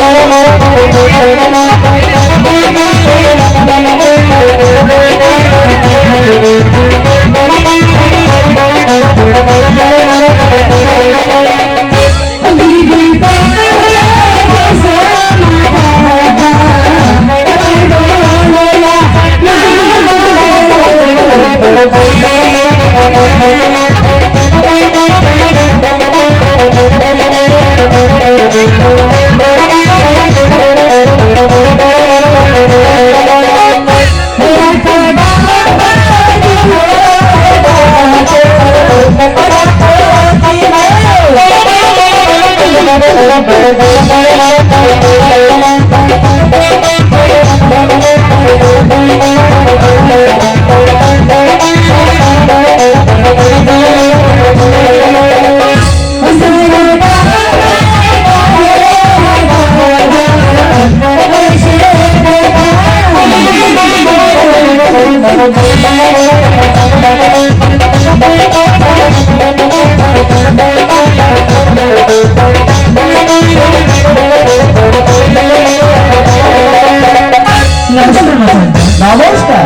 Oh, oh, Bye. molesta.